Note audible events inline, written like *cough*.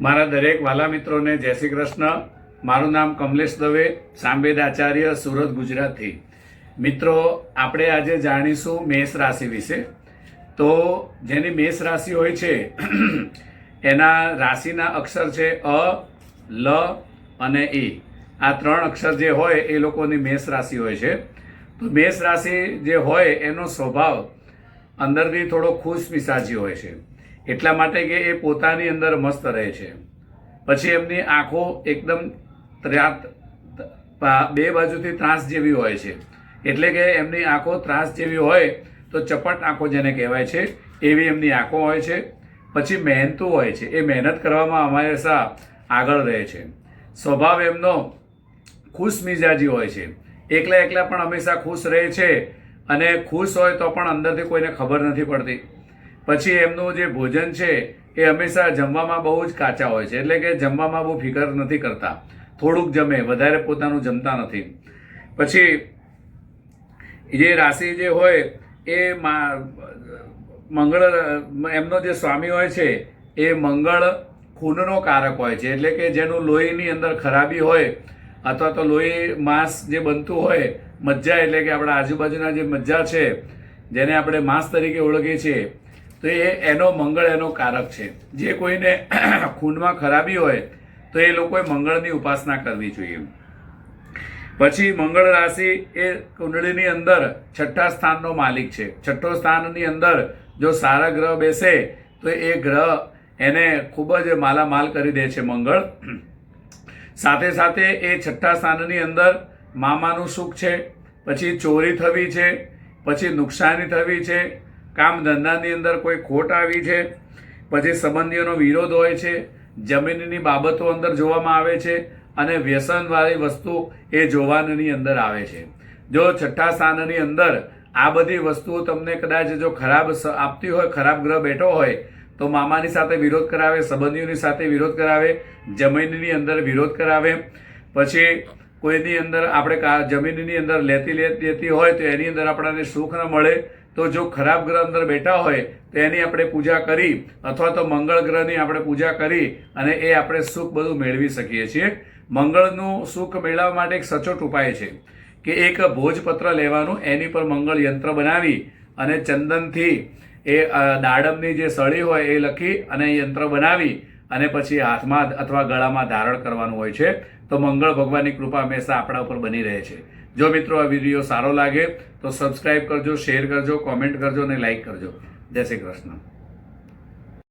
મારા દરેક વાલા મિત્રોને જય શ્રી કૃષ્ણ. મારું નામ કમલેશ દવે, સાંબેદ આચાર્ય, સુરત, ગુજરાતથી. મિત્રો, આપણે આજે જાણીશું મેષ રાશિ વિશે. તો જેની મેષ રાશિ હોય છે, *clears throat* એના રાશિના અક્ષર છે અ, લ અને ઈ આ ત્રણ અક્ષર જે હોય એ લોકોની મેષ રાશિ હોય છે. તો મેષ રાશિ જે હોય એનો સ્વભાવ અંદરથી થોડો ખુશ મિસાજી હોય છે. એટલા માટે કે એ પોતાની અંદર મસ્ત રહે છે. પછી એમની આંખો એકદમ બે બાજુથી ત્રાસ જેવી હોય છે. એટલે કે એમની આંખો ત્રાસ જેવી હોય તો ચપટ આંખો જેને કહેવાય છે, એવી એમની આંખો હોય છે. પછી મહેનતુ હોય છે. એ મહેનત કરવામાં હંમેશા આગળ રહે છે. સ્વભાવ એમનો ખુશ મિજાજી હોય છે. એકલા એકલા પણ હંમેશા ખુશ રહે છે અને ખુશ હોય તો પણ અંદરથી કોઈને ખબર નથી પડતી. પછી એમનું જે ભોજન છે, એ હંમેશા જમવામાં બહુ જ કાચા હોય છે. એટલે કે જમવામાં બહુ ફિકર નથી કરતા. થોડુંક જમે, વધારે પોતાનું જમતા નથી. પછી જે રાશિ જે હોય, એ મંગળ, એમનો જે સ્વામી હોય છે, એ મંગળ ખૂનનો કારક હોય છે. એટલે કે જેનું લોહીની અંદર ખરાબી હોય, અથવા તો લોહી માંસ જે બનતું હોય, મજ્જા, એટલે કે આપણા આજુબાજુના જે મજ્જા છે, જેને આપણે માંસ તરીકે ઓળખીએ છીએ તો એ એનો મંગળ એનો કારક છે. જે કોઈને *clears throat* ખૂનમાં ખરાબી હોય, તો એ લોકોએ મંગળની ઉપાસના કરવી જોઈએ. પછી મંગળ રાશિ એ કુંડળીની અંદર છઠ્ઠા સ્થાનનો માલિક છે. છઠ્ઠો સ્થાનની અંદર જો સારા ગ્રહ બેસે, તો એ ગ્રહ એને ખૂબ જ માલામાલ કરી દે છે મંગળ. સાથે સાથે એ છઠ્ઠા સ્થાનની અંદર મામાનું સુખ છે, પછી ચોરી થવી છે, પછી નુકસાની થવી છે કામ ધંધાની અંદર કોઈ ખોટ આવી છે, પછી સંબંધીઓનો વિરોધ હોય છે, જમીનની બાબતો અંદર જોવામાં આવે છે, અને વ્યસનવાળી વસ્તુ એ જોવાની અંદર આવે છે. જો છઠ્ઠા સ્થાનની અંદર આ બધી વસ્તુઓ તમને કદાચ જો ખરાબ આપતી હોય, ખરાબ ગ્રહ બેઠો હોય, તો મામાની સાથે વિરોધ કરાવે, સંબંધીઓની સાથે વિરોધ કરાવે, જમીનની અંદર વિરોધ કરાવે, પછી કોઈની અંદર આપણે જમીનની અંદર લેતી લેતી હોય તો એની અંદર આપણને સુખ ન મળે તો જો ખરાબ ગ્રહ અંદર બેઠા હોય તો એની આપણે પૂજા કરી અથવા તો મંગળ ગ્રહની આપણે પૂજા કરી અને એ આપણે સુખ બધું મેળવી શકીએ છીએ. મંગળનું સુખ મેળવવા માટે એક સચોટ ઉપાય છે કે એક ભોજપત્ર લેવાનું, એની પર મંગળ યંત્ર બનાવી અને ચંદનથી એ દાડમની જે સળી હોય એ લખી અને યંત્ર બનાવી અને પછી હાથમાં અથવા ગળામાં ધારણ કરવાનું હોય છે. તો મંગળ ભગવાનની કૃપા હંમેશા આપણા ઉપર બની રહે છે. જો મિત્રો આ વીડિયો સારો લાગે તો સબસ્ક્રાઇબ કરજો શેર કરજો કોમેન્ટ કરજો અને લાઇક કરજો. જય શ્રી કૃષ્ણ.